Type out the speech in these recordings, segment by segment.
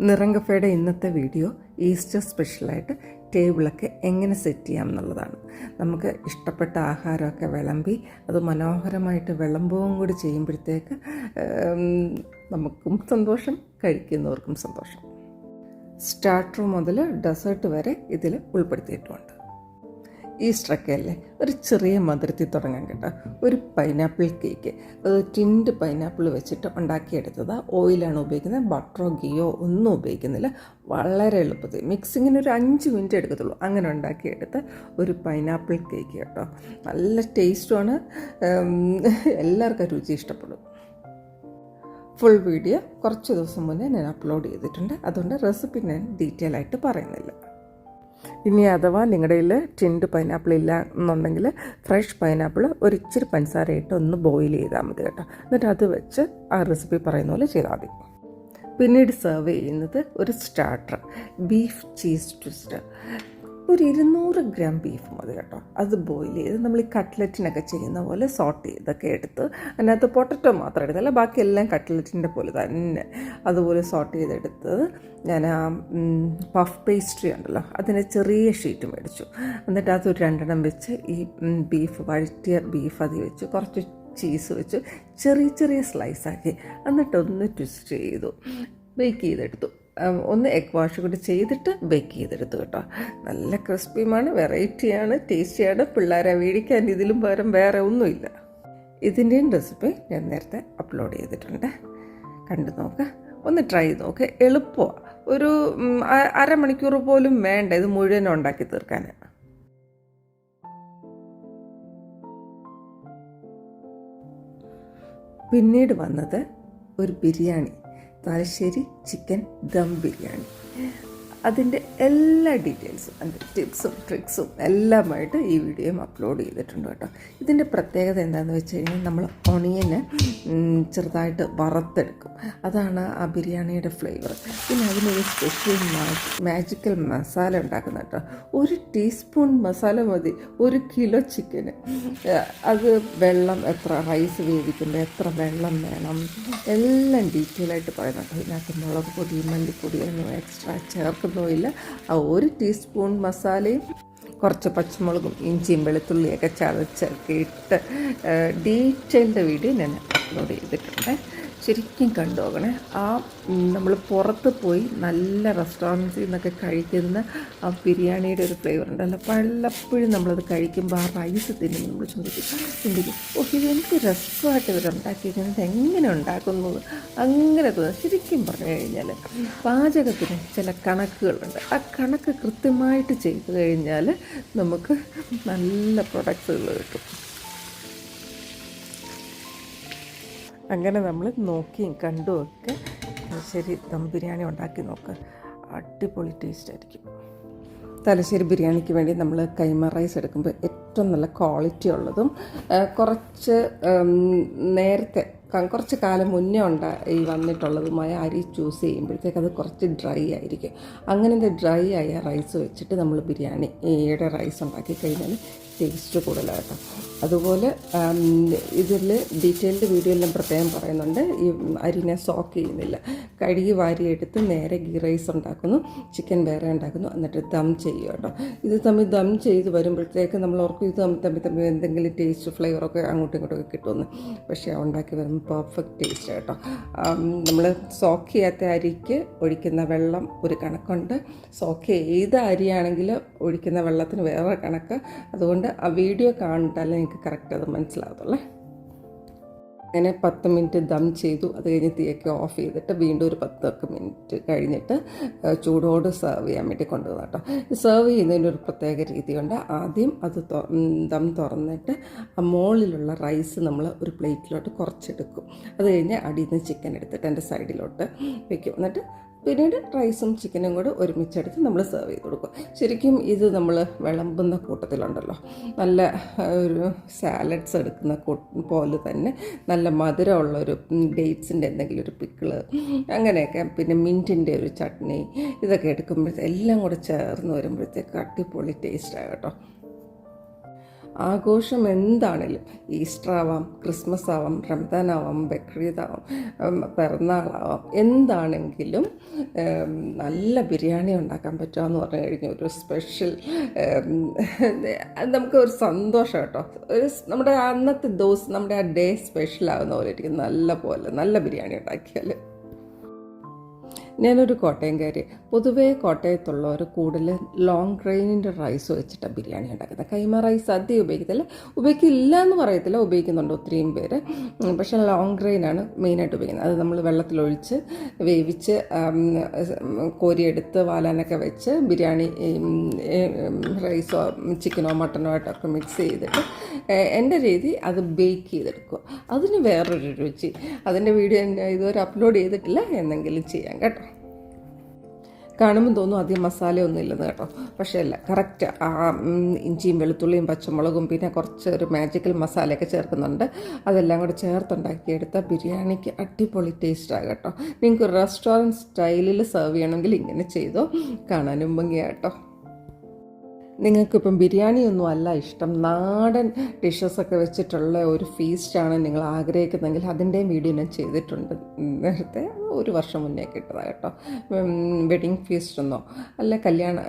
നിറങ്കഫയുടെ ഇന്നത്തെ video Easter സ്പെഷ്യലായിട്ട് ടേബിളൊക്കെ എങ്ങനെ സെറ്റ് ചെയ്യാം എന്നുള്ളതാണ്. നമുക്ക് ഇഷ്ടപ്പെട്ട ആഹാരമൊക്കെ വിളമ്പി അത് മനോഹരമായിട്ട് വിളമ്പുകയും കൂടി ചെയ്യുമ്പോഴത്തേക്ക് നമുക്കും സന്തോഷം കഴിക്കുന്നവർക്കും സന്തോഷം. സ്റ്റാർട്ടർ മുതൽ ഡെസേർട്ട് വരെ ഇതിൽ ഉൾപ്പെടുത്തിയിട്ടുമുണ്ട് ഈസ്റ്ററൊക്കെ അല്ലേ? ഒരു ചെറിയ മധുരത്തിൽ തുടങ്ങാൻ കേട്ടോ. ഒരു പൈനാപ്പിൾ കേക്ക് ടിൻഡ് പൈനാപ്പിൾ വെച്ചിട്ട് ഉണ്ടാക്കിയെടുത്തത്. ഓയിലാണ് ഉപയോഗിക്കുന്നത്. ബട്ടറോ ഗിയോ ഒന്നും ഉപയോഗിക്കുന്നില്ല. വളരെ എളുപ്പത്തിൽ. മിക്സിങ്ങിന് ഒരു അഞ്ച് മിനിറ്റ് എടുക്കത്തുള്ളൂ. അങ്ങനെ ഉണ്ടാക്കിയെടുത്ത ഒരു പൈനാപ്പിൾ കേക്ക് കേട്ടോ. നല്ല ടേസ്റ്റുമാണ് എല്ലാവർക്കും രുചി ഇഷ്ടപ്പെടും. ഫുൾ വീഡിയോ കുറച്ച് ദിവസം മുന്നേ ഞാൻ അപ്ലോഡ് ചെയ്തിട്ടുണ്ട്. അതുകൊണ്ട് റെസിപ്പി ഞാൻ ഡീറ്റെയിൽ ആയിട്ട് പറയുന്നില്ല. ഇനി അഥവാ നിങ്ങളുടെ കയ്യിൽ ടിൻഡ് പൈനാപ്പിൾ ഇല്ല എന്നുണ്ടെങ്കിൽ ഫ്രഷ് പൈനാപ്പിൾ ഒരു ഇച്ചിരി പഞ്ചസാര ഇട്ട് ഒന്ന് ബോയിൽ ചെയ്താൽ മതി കേട്ടോ. എന്നിട്ട് അത് വെച്ച് ആ റെസിപ്പി പറയുന്ന പോലെ ചെയ്താൽ മതി. പിന്നീട് സെർവ് ചെയ്യുന്നത് ഒരു സ്റ്റാർട്ടർ ബീഫ് ചീസ് ട്വിസ്റ്റ് ഒരു ഇരുന്നൂറ് ഗ്രാം ബീഫ് മതി കേട്ടോ. അത് ബോയിൽ ചെയ്ത് നമ്മൾ ഈ കട്ട്ലറ്റിനൊക്കെ ചെയ്യുന്ന പോലെ സോട്ട് ചെയ്തൊക്കെ എടുത്ത് അതിനകത്ത് പൊട്ടറ്റോ മാത്രം എടുത്തല്ല ബാക്കി എല്ലാം കട്ട്ലറ്റിന്റെ പോലെ തന്നെ അതുപോലെ സോട്ട് ചെയ്തെടുത്ത് ഞാൻ ആ പഫ് പേസ്ട്രി ഉണ്ടല്ലോ അതിന് ചെറിയ ഷീറ്റ് മേടിച്ചു. എന്നിട്ട് അത് ഒരു രണ്ടെണ്ണം വെച്ച് ഈ ബീഫ് വഴറ്റിയ ബീഫ് അതിൽ വെച്ച് കുറച്ച് ചീസ് വെച്ച് ചെറിയ ചെറിയ സ്ലൈസാക്കി എന്നിട്ടൊന്ന് ട്വിസ്റ്റ് ചെയ്തു ബേക്ക് ചെയ്തെടുത്തു. ഒന്ന് എഗ് വാഷ് കൂടി ചെയ്തിട്ട് ബേക്ക് ചെയ്തെടുത്തു കേട്ടോ. നല്ല ക്രിസ്പിയുമാണ് വെറൈറ്റിയാണ് ടേസ്റ്റിയാണ്. പിള്ളേരെ വീടിക്കാൻ ഇതിലും പകരം വേറെ ഒന്നുമില്ല. ഇതിന്റെയും റെസിപ്പി ഞാൻ നേരത്തെ അപ്ലോഡ് ചെയ്തിട്ടുണ്ട്. കണ്ടു നോക്കുക ഒന്ന് ട്രൈ ചെയ്ത് നോക്ക്. എളുപ്പമാണ് ഒരു അരമണിക്കൂർ പോലും വേണ്ട ഇത് മുഴുവൻ ഉണ്ടാക്കി തീർക്കാൻ. പിന്നീട് വന്നത് ഒരു ബിരിയാണി. തലശ്ശേരി ചിക്കൻ ദം ബിരിയാണി. അതിന്റെ എല്ലാ ഡീറ്റെയിൽസും അതിന്റെ ടിപ്സും ട്രിക്സും എല്ലാമായിട്ട് ഈ വീഡിയോയും അപ്ലോഡ് ചെയ്തിട്ടുണ്ട് കേട്ടോ. ഇതിന്റെ പ്രത്യേകത എന്താണെന്ന് വെച്ച് കഴിഞ്ഞാൽ നമ്മൾ ഒണിയനെ ചെറുതായിട്ട് വറുത്തെടുക്കും. അതാണ് ആ ബിരിയാണിയുടെ ഫ്ലേവർ. പിന്നെ അതിനൊരു സ്പെഷ്യൽ മാജിക്കൽ മസാല ഉണ്ടാക്കുന്ന കേട്ടോ. ഒരു ടീസ്പൂൺ മസാല മതി. ഒരു കിലോ ചിക്കന് അത് വെള്ളം എത്ര റൈസ് വേവിക്കുമ്പോൾ എത്ര വെള്ളം വേണം? എല്ലാം ഡീറ്റെയിൽ ആയിട്ട് പറയുന്നുണ്ട് ഇതിനകത്ത് മുളക് പൊടി മല്ലിപ്പൊടി എന്നിവ എക്സ്ട്രാ ചേർക്കുന്നുമില്ല ആ ഒരു ടീസ്പൂൺ മസാലയും കുറച്ച് പച്ചമുളകും ഇഞ്ചിയും വെളുത്തുള്ളിയൊക്കെ ചതച്ചൊക്കെ ഇട്ട് ഡീറ്റെയിൽഡ് വീഡിയോ ഞാൻ അപ്ലോഡ് ചെയ്തിട്ടുണ്ട്. ശരിക്കും കണ്ടു നോക്കണേ ആ നമ്മൾ പുറത്ത് പോയി നല്ല റെസ്റ്റോറന്റ്സിൽ നിന്നൊക്കെ കഴിക്കുന്ന ആ ബിരിയാണിയുടെ ഒരു ഫ്ലേവർ ഉണ്ടല്ലോ. പലപ്പോഴും നമ്മളത് കഴിക്കുമ്പോൾ ആ റൈസ് തിന്നുമ്പോൾ നമ്മൾ ചോദിക്കും ചിന്തിക്കും ഓ ഇത് എന്ത് രസമായിട്ട് ഇവരുണ്ടാക്കിയിരിക്കുന്നത് എങ്ങനെ ഉണ്ടാക്കുന്നത് അങ്ങനെ തോന്നുന്നു ശരിക്കും പറഞ്ഞു കഴിഞ്ഞാൽ പാചകത്തിന് ചില കണക്കുകളുണ്ട്. ആ കണക്ക് കൃത്യമായിട്ട് ചെയ്തു കഴിഞ്ഞാൽ നമുക്ക് നല്ല പ്രൊഡക്ട്സുകൾ കിട്ടും. അങ്ങനെ നമ്മൾ നോക്കിയും കണ്ടും ഒക്കെ. തലശ്ശേരി ദം ബിരിയാണി ഉണ്ടാക്കി നോക്കുക അടിപൊളി ടേസ്റ്റ് ആയിരിക്കും. തലശ്ശേരി ബിരിയാണിക്ക് വേണ്ടി നമ്മൾ കൈമ റൈസ് എടുക്കുമ്പോൾ ഏറ്റവും നല്ല ക്വാളിറ്റി ഉള്ളതും കുറച്ച് നേരത്തെ കുറച്ച് കാലം മുന്നേ ഉണ്ട ഈ വന്നിട്ടുള്ളതുമായ അരി ചൂസ് ചെയ്യുമ്പോഴത്തേക്ക് അത് കുറച്ച് ഡ്രൈ ആയിരിക്കും. അങ്ങനത്തെ ഡ്രൈ ആയ റൈസ് വെച്ചിട്ട് നമ്മൾ ബിരിയാണി ഈയുടെ റൈസ് ഉണ്ടാക്കി കഴിഞ്ഞാൽ ടേസ്റ്റ് കൂടുതലാട്ടോ. അതുപോലെ ഇതിൽ ഡീറ്റെയിൽഡ് വീഡിയോയിലും പ്രത്യേകം പറയുന്നുണ്ട്. ഈ അരിനെ സോക്ക് ചെയ്യുന്നില്ല. കഴുകി വാരിയെടുത്ത് നേരെ ഗീ റൈസ് ഉണ്ടാക്കുന്നു. ചിക്കൻ വേറെ ഉണ്ടാക്കുന്നു. എന്നിട്ട് ദം ചെയ്യും കേട്ടോ ഇത് തമ്മിൽ ദം ചെയ്ത് വരുമ്പോഴത്തേക്ക് നമ്മൾ ഓർക്കും ഇത് തമ്മിൽ തമ്മിൽ എന്തെങ്കിലും ടേസ്റ്റ് ഫ്ലേവറൊക്കെ അങ്ങോട്ടും ഇങ്ങോട്ടും ഒക്കെ കിട്ടുമെന്ന്. പക്ഷേ ഉണ്ടാക്കി വരുമ്പോൾ പെർഫെക്റ്റ് ടേസ്റ്റ് കേട്ടോ നമ്മൾ സോക്ക് ചെയ്യാത്ത അരിക്ക് ഒഴിക്കുന്ന വെള്ളം ഒരു കണക്കുണ്ട്. സോക്ക് ചെയ്ത അരിയാണെങ്കിൽ ഒഴിക്കുന്ന വെള്ളത്തിന് വേറെ കണക്ക്. അതുകൊണ്ട് ആ വീഡിയോ കാണിട്ടാലേ എനിക്ക് കറക്റ്റ് അത് മനസ്സിലാകത്തുള്ളേ. അങ്ങനെ പത്ത് മിനിറ്റ് ദം ചെയ്തു. അത് കഴിഞ്ഞ് തീയൊക്കെ ഓഫ് ചെയ്തിട്ട് വീണ്ടും ഒരു പത്തൊക്കെ മിനിറ്റ് കഴിഞ്ഞിട്ട് ചൂടോട് സെർവ് ചെയ്യാൻ വേണ്ടി കൊണ്ടുവന്നു കേട്ടോ. സെർവ് ചെയ്യുന്നതിന്റെ ഒരു പ്രത്യേക രീതിയുണ്ട്. ആദ്യം അത് ദം തുറന്നിട്ട് ആ മുകളിലുള്ള റൈസ് നമ്മൾ ഒരു പ്ലേറ്റിലോട്ട് കുറച്ചെടുക്കും. അത് കഴിഞ്ഞ് അടിയിൽ നിന്ന് ചിക്കൻ എടുത്തിട്ട് എന്റെ സൈഡിലോട്ട് വെക്കും. എന്നിട്ട് പിന്നീട് റൈസും ചിക്കനും കൂടെ ഒരുമിച്ചെടുത്ത് നമ്മൾ സെർവ് ചെയ്ത് കൊടുക്കും. ശരിക്കും ഇത് നമ്മൾ വിളമ്പുന്ന കൂട്ടത്തിലുണ്ടല്ലോ. നല്ല ഒരു സാലഡ്സ് എടുക്കുന്ന പോലെ തന്നെ നല്ല മധുരമുള്ള ഒരു ഡേറ്റ്സിന്റെ എന്തെങ്കിലും ഒരു പിക്കിൾ അങ്ങനെയൊക്കെ പിന്നെ മിന്റിന്റെ ഒരു ചട്നി ഇതൊക്കെ എടുക്കുമ്പോഴത്തെ എല്ലാം കൂടെ ചേർന്ന് വരുമ്പോഴത്തേക്ക് അടിപൊളി ടേസ്റ്റാണ് കേട്ടോ. ആഘോഷം എന്താണെങ്കിലും ഈസ്റ്റർ ആവാം ക്രിസ്മസ് ആവാം റംസാൻ ആവാം ബക്രീദ് ആവാം പിറന്നാളാവാം എന്താണെങ്കിലും നല്ല ബിരിയാണി ഉണ്ടാക്കാൻ പറ്റുമെന്ന് പറഞ്ഞു കഴിഞ്ഞാൽ ഒരു സ്പെഷ്യൽ നമുക്ക് ഒരു സന്തോഷം കേട്ടോ. ഒരു നമ്മുടെ അന്നത്തെ ദിവസം നമ്മുടെ ആ ഡേ സ്പെഷ്യൽ ആകുന്ന പോലെ ഇരിക്കും. നല്ല പോലെ നല്ല ബിരിയാണി ഉണ്ടാക്കിയാൽ ഞാനൊരു കോട്ടയംകാരി. പൊതുവേ കോട്ടയത്തുള്ളവർ കൂടുതൽ ലോങ് ഗ്രെയിനിന്റെ റൈസ് വെച്ചിട്ടാണ് ബിരിയാണി ഉണ്ടാക്കുന്നത്. കൈമ റൈസ് അധികം ഉപയോഗിക്കത്തില്ല. ഉപയോഗിക്കില്ല എന്ന് പറയത്തില്ല. ഉപയോഗിക്കുന്നുണ്ട് ഒത്തിരിയും പേര്. പക്ഷെ ലോങ് ഗ്രെയിനാണ് മെയിനായിട്ട് ഉപയോഗിക്കുന്നത്. അത് നമ്മൾ വെള്ളത്തിലൊഴിച്ച് വേവിച്ച് കോരിയെടുത്ത് വാലാനൊക്കെ വെച്ച് ബിരിയാണി റൈസോ ചിക്കനോ മട്ടനോ ആയിട്ടൊക്കെ മിക്സ് ചെയ്തിട്ട് എന്റെ രീതി അത് ബേക്ക് ചെയ്തെടുക്കുക. അതിന് വേറൊരു രുചി. അതിന്റെ വീഡിയോ ഇതുവരെ അപ്ലോഡ് ചെയ്തിട്ടില്ല. എന്നെങ്കിലും ചെയ്യാം കേട്ടോ. കാണുമ്പോൾ തോന്നും അധികം മസാലയൊന്നും ഇല്ലെന്ന് കേട്ടോ. പക്ഷേ അല്ല കറക്റ്റ് ആ ഇഞ്ചിയും വെളുത്തുള്ളിയും പച്ചമുളകും പിന്നെ കുറച്ച് ഒരു മാജിക്കൽ മസാലയൊക്കെ ചേർക്കുന്നുണ്ട്. അതെല്ലാം കൂടെ ചേർത്തുണ്ടാക്കിയെടുത്ത ബിരിയാണിക്ക് അടിപൊളി ടേസ്റ്റാണ് കേട്ടോ. നിങ്ങൾക്ക് റെസ്റ്റോറന്റ് സ്റ്റൈലിൽ സെർവ് ചെയ്യണമെങ്കിൽ ഇങ്ങനെ ചെയ്തോ. കാണാനും ഭംഗിയാണ് കേട്ടോ. നിങ്ങൾക്കിപ്പം ബിരിയാണിയൊന്നും അല്ല ഇഷ്ടം. നാടൻ ഡിഷസൊക്കെ വെച്ചിട്ടുള്ള ഒരു ഫീസ്റ്റാണ് നിങ്ങൾ ആഗ്രഹിക്കുന്നതെങ്കിൽ അതിന്റെയും വീഡിയോ ഞാൻ ചെയ്തിട്ടുണ്ട്. നേരത്തെ ഒരു വർഷം മുന്നേ കിട്ടതാണ് കേട്ടോ. വെഡിങ് ഫീസ്റ്റ് എന്നോ അല്ല കല്യാണ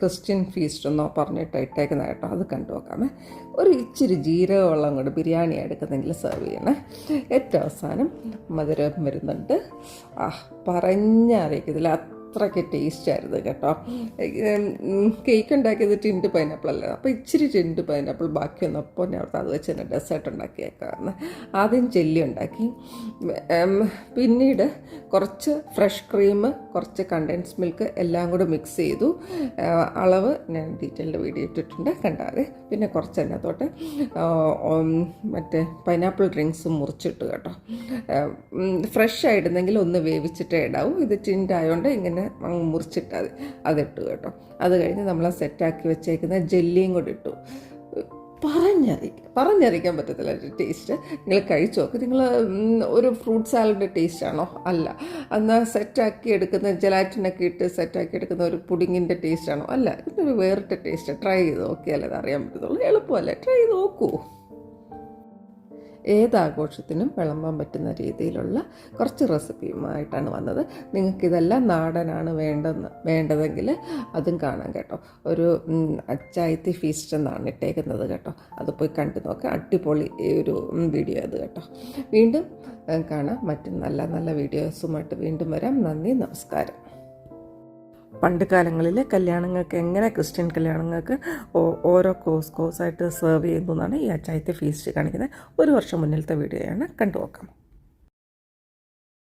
ക്രിസ്ത്യൻ ഫീസ്റ്റ് എന്നോ പറഞ്ഞിട്ട് ഇട്ടേക്കുന്ന കേട്ടോ. അത് കണ്ടു നോക്കാമേ ഒരു ഇച്ചിരി ജീരകവെള്ളം കൊണ്ട് ബിരിയാണി എടുക്കുന്നെങ്കിൽ സെർവ് ചെയ്യണേ. ഏറ്റവും അവസാനം മധുരം വരുന്നുണ്ട്. ആ പറഞ്ഞറിയിക്കത്തില്ല. അത്രയ്ക്ക് ടേസ്റ്റ് ആയിരുന്നു കേട്ടോ. കേക്ക് ഉണ്ടാക്കിയത് ടിൻഡ് പൈനാപ്പിൾ അല്ല? അപ്പോൾ ഇച്ചിരി ടിൻഡ് പൈനാപ്പിൾ ബാക്കി വന്നപ്പോൾ ഞാൻ അത് വെച്ച് തന്നെ ഡെസേർട്ട് ഉണ്ടാക്കിയേക്കാന്ന്. ആദ്യം ജെല്ലി ഉണ്ടാക്കി. പിന്നീട് കുറച്ച് ഫ്രഷ് ക്രീം കുറച്ച് കണ്ടൻസ് മിൽക്ക് എല്ലാം കൂടെ മിക്സ് ചെയ്തു. അളവ് ഞാൻ ഡീറ്റെയിൽഡ് വീഡിയോ ഇട്ടിട്ടുണ്ട്. കണ്ടാതെ പിന്നെ കുറച്ച് അതിനകത്തോട്ട് മറ്റേ പൈനാപ്പിൾ ഡ്രിങ്ക്സ് മുറിച്ചിട്ട് കേട്ടോ. ഫ്രഷ് ആയിരുന്നെങ്കിൽ ഒന്ന് വേവിച്ചിട്ടേ ഇടാവൂ. ഇത് ടിൻഡ് ആയതുകൊണ്ട് ഇങ്ങനെ അങ്ങ് മുറിച്ചിട്ടാൽ മതി അതിട്ടു കേട്ടോ. അത് കഴിഞ്ഞ് നമ്മൾ സെറ്റാക്കി വെച്ചേക്കുന്ന ജെല്ലിയും കൂടി ഇട്ടു. പറഞ്ഞറിയിക്കാം പറഞ്ഞറിയിക്കാൻ പറ്റത്തില്ല ടേസ്റ്റ് നിങ്ങൾ കഴിച്ചു നോക്ക്. നിങ്ങൾ ഒരു ഫ്രൂട്ട് സാലഡ് ടേസ്റ്റ് ആണോ? അല്ല. എന്നാൽ സെറ്റാക്കി എടുക്കുന്ന ജലാറ്റിനൊക്കെ ഇട്ട് സെറ്റാക്കി എടുക്കുന്ന ഒരു പുഡിങ്ങിന്റെ ടേസ്റ്റ് ആണോ? അല്ല. ഇതൊരു വേറിട്ട ടേസ്റ്റ് ട്രൈ ചെയ്ത് നോക്കിയാലേ അത് അറിയാൻ പറ്റത്തുള്ളൂ. എളുപ്പമല്ലേ? ട്രൈ ചെയ്ത് നോക്കൂ. ഏത് ആഘോഷത്തിനും വിളമ്പാൻ പറ്റുന്ന രീതിയിലുള്ള കുറച്ച് റെസിപ്പിയുമായിട്ടാണ് വന്നത്. നിങ്ങൾക്കിതെല്ലാം നാടനാണ് വേണ്ടെന്ന് വേണ്ടതെങ്കിൽ അതും കാണാം കേട്ടോ. ഒരു അച്ചായത്തി ഫീസ്റ്റ് എന്നാണ് ഇട്ടേക്കുന്നത് കേട്ടോ. അത് പോയി കണ്ടു നോക്കാം. അടിപൊളി ഒരു വീഡിയോ അത് കേട്ടോ. വീണ്ടും കാണാം. മറ്റു നല്ല നല്ല വീഡിയോസുമായിട്ട് വീണ്ടും വരാം. നന്ദി നമസ്കാരം. പണ്ട് കാലങ്ങളിൽ കല്യാണങ്ങൾക്ക് എങ്ങനെ ക്രിസ്ത്യൻ കല്യാണങ്ങൾക്ക് ഓരോ കോഴ്സ് കോഴ്സായിട്ട് സെർവ് ചെയ്യുന്നു എന്നാണ് ഈ അച്ചായത്തെ ഫീസ്റ്റ് കാണിക്കുന്നത്. ഒരു വർഷം മുന്നിലത്തെ വീഡിയോയാണ് കണ്ടു നോക്കാം